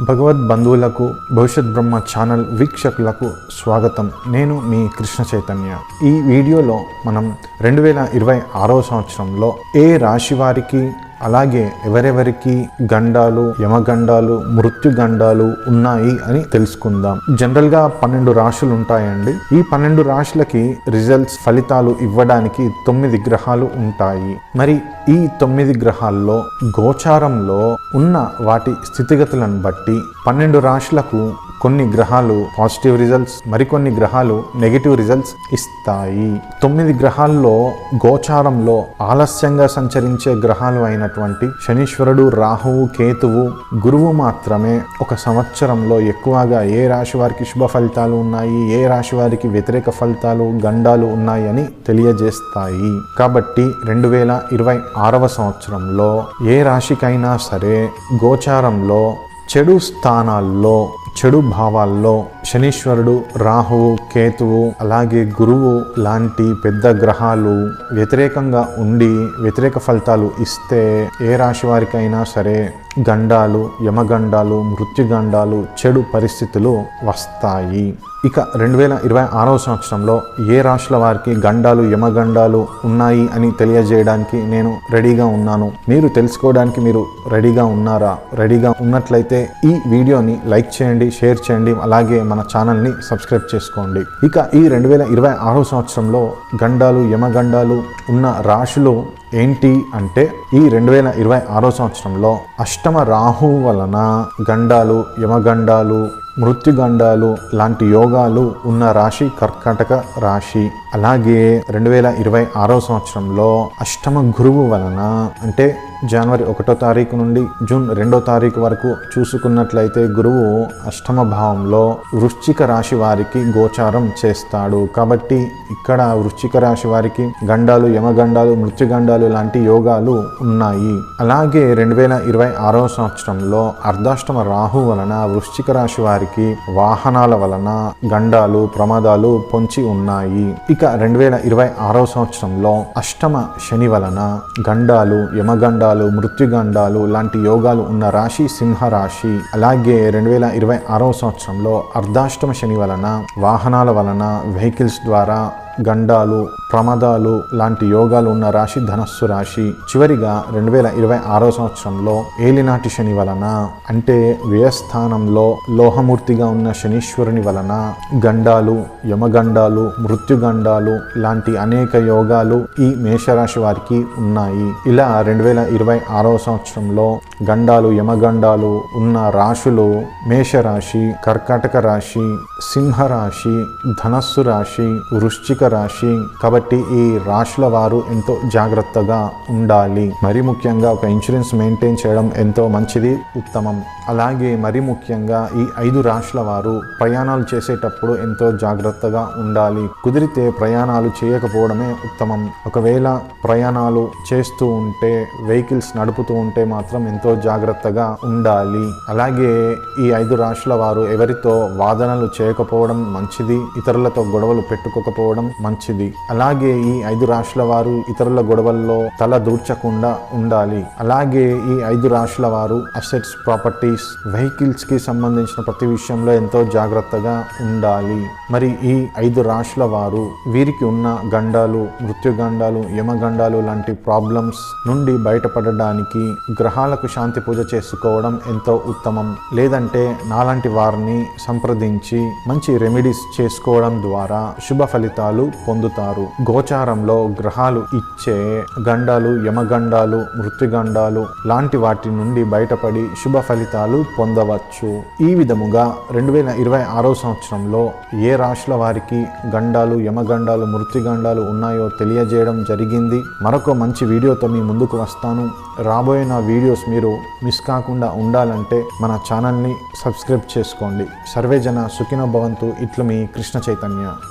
భగవద్ బంధువులకు భవిష్యత్ బ్రహ్మ ఛానల్ వీక్షకులకు స్వాగతం. నేను మీ కృష్ణ చైతన్య. ఈ వీడియోలో మనం రెండు వేల ఇరవై ఆరో సంవత్సరంలో ఏ రాశి వారికి అలాగే ఎవరెవరికి గండాలు యమగండాలు మృత్యుగండాలు ఉన్నాయి అని తెలుసుకుందాం. జనరల్గా పన్నెండు రాశులు ఉంటాయండి. ఈ పన్నెండు రాశులకి రిజల్ట్స్ ఫలితాలు ఇవ్వడానికి తొమ్మిది గ్రహాలు ఉంటాయి. మరి ఈ తొమ్మిది గ్రహాల్లో గోచారంలో ఉన్న వాటి స్థితిగతులను బట్టి పన్నెండు రాశులకు కొన్ని గ్రహాలు పాజిటివ్ రిజల్ట్స్ మరికొన్ని గ్రహాలు నెగిటివ్ రిజల్ట్స్ ఇస్తాయి. తొమ్మిది గ్రహాల్లో గోచారంలో ఆలస్యంగా సంచరించే గ్రహాలు అయినటువంటి శనీశ్వరుడు రాహువు కేతువు గురువు మాత్రమే ఒక సంవత్సరంలో ఎక్కువగా ఏ రాశి వారికి శుభ ఫలితాలు ఉన్నాయి ఏ రాశి వారికి వ్యతిరేక ఫలితాలు గండాలు ఉన్నాయని తెలియజేస్తాయి. కాబట్టి రెండు వేల ఇరవై ఆరవ సంవత్సరంలో ఏ రాశికైనా సరే గోచారంలో చెడు స్థానాల్లో చెడు భావాల్లో శనీశ్వరుడు రాహువు కేతువు అలాగే గురువు లాంటి పెద్ద గ్రహాలు వ్యతిరేకంగా ఉండి వ్యతిరేక ఫలితాలు ఇస్తే ఏ రాశి వారికైనా సరే గండాలు యమగండాలు మృత్యుగండాలు చెడు పరిస్థితులు వస్తాయి. ఇక రెండు వేల ఇరవై ఆరవ సంవత్సరంలో ఏ రాశుల వారికి గండాలు యమగండాలు ఉన్నాయి అని తెలియజేయడానికి నేను రెడీగా ఉన్నాను. మీరు తెలుసుకోవడానికి మీరు రెడీగా ఉన్నారా? రెడీగా ఉన్నట్లయితే ఈ వీడియోని లైక్ చేయండి షేర్ చేయండి అలాగే మన ఛానల్ని సబ్స్క్రైబ్ చేసుకోండి. ఇక ఈ రెండు వేల ఇరవై ఆరో సంవత్సరంలో గండాలు యమగండాలు ఉన్న రాశులు ఏంటి అంటే ఈ రెండు వేల ఇరవై ఆరో సంవత్సరంలో అష్టమ రాహు వలన గండాలు యమగండాలు మృత్యుగండాలు లాంటి యోగాలు ఉన్న రాశి కర్కాటక రాశి. అలాగే రెండు వేల ఇరవై ఆరో సంవత్సరంలో అష్టమ గురువు వలన అంటే జనవరి ఒకటో తారీఖు నుండి జూన్ రెండో తారీఖు వరకు చూసుకున్నట్లయితే గురువు అష్టమ భావంలో వృశ్చిక రాశి వారికి గోచారం చేస్తాడు. కాబట్టి ఇక్కడ వృశ్చిక రాశి వారికి గండాలు యమగండాలు మృత్యుగండాలు లాంటి యోగాలు ఉన్నాయి. అలాగే రెండు వేల ఇరవై ఆరో సంవత్సరంలో అర్ధాష్టమ రాహు వలన వృశ్చిక రాశి వారి వారికి వాహనాల వలన గండాలు ప్రమాదాలు పొంచి ఉన్నాయి. ఇక రెండు వేల ఇరవై ఆరో సంవత్సరంలో అష్టమ శని వలన గండాలు యమగండాలు మృత్యుగండాలు లాంటి యోగాలు ఉన్న రాశి సింహ రాశి అలాగే రెండు వేల ఇరవై ఆరో సంవత్సరంలో అర్ధాష్టమ శని వలన వాహనాల వలన వెహికల్స్ ద్వారా గండాలు ప్రమాదాలు లాంటి యోగాలు ఉన్న రాశి ధనస్సు రాశి. చివరిగా రెండు వేల ఇరవై ఆరో సంవత్సరంలో ఏలినాటి శని వలన అంటే వ్యయస్థానంలో లోహమూర్తిగా ఉన్న శనీశ్వరుని వలన గండాలు యమగండాలు మృత్యుగండాలు లాంటి అనేక యోగాలు ఈ మేషరాశి వారికి ఉన్నాయి. ఇలా రెండు వేల ఇరవై ఆరో సంవత్సరంలో గండాలు యమగండాలు ఉన్న రాశులు మేషరాశి కర్కాటక రాశి సింహరాశి ధనస్సు రాశి వృశ్చిక రాశి కాబట్టి ఈ రాశుల వారు ఎంతో జాగ్రత్తగా ఉండాలి. మరి ముఖ్యంగా ఒక ఇన్సూరెన్స్ మెయింటైన్ చేయడం ఎంతో మంచిది ఉత్తమం. అలాగే మరి ముఖ్యంగా ఈ ఐదు రాశుల వారు ప్రయాణాలు చేసేటప్పుడు ఎంతో జాగ్రత్తగా ఉండాలి. కుదిరితే ప్రయాణాలు చేయకపోవడమే ఉత్తమం. ఒకవేళ ప్రయాణాలు చేస్తూ ఉంటే వెహికల్స్ నడుపుతూ ఉంటే మాత్రం ఎంతో జాగ్రత్తగా ఉండాలి. అలాగే ఈ ఐదు రాశుల వారు ఎవరితో వాదనలు చేయకపోవడం మంచిది ఇతరులతో గొడవలు పెట్టుకోకపోవడం మంచిది. అలాగే ఈ ఐదు రాశుల వారు ఇతరుల గొడవల్లో తల దూర్చకుండా ఉండాలి. అలాగే ఈ ఐదు రాశుల వారు అసెట్స్ ప్రాపర్టీస్ వెహికల్స్కి సంబంధించిన ప్రతి విషయంలో ఎంతో జాగ్రత్తగా ఉండాలి. మరి ఈ ఐదు రాశుల వారు వీరికి ఉన్న గండాలు మృత్యుగండాలు యమగండాలు లాంటి ప్రాబ్లమ్స్ నుండి బయటపడడానికి గ్రహాలకు శాంతి పూజ చేసుకోవడం ఎంతో ఉత్తమం. లేదంటే నాలాంటి వారిని సంప్రదించి మంచి రెమెడీస్ చేసుకోవడం ద్వారా శుభ ఫలితాలు ఫలితాలు పొందుతారు. గోచారంలో గ్రహాలు ఇచ్చే గండాలు యమగండాలు మృత్యుగండాలు లాంటి వాటి నుండి బయటపడి శుభ ఫలితాలు పొందవచ్చు. ఈ విధముగా రెండు వేల ఇరవై ఆరో సంవత్సరంలో ఏ రాశుల వారికి గండాలు యమగండాలు మృత్యుగండాలు ఉన్నాయో తెలియజేయడం జరిగింది? మరొక మంచి వీడియోతో మీ ముందుకు వస్తాను. రాబోయే నా వీడియోస్ మీరు మిస్ కాకుండా ఉండాలంటే మన ఛానల్ని సబ్స్క్రైబ్ చేసుకోండి. సర్వేజన సుఖిన భవంతు. ఇట్లు మీ కృష్ణ చైతన్య.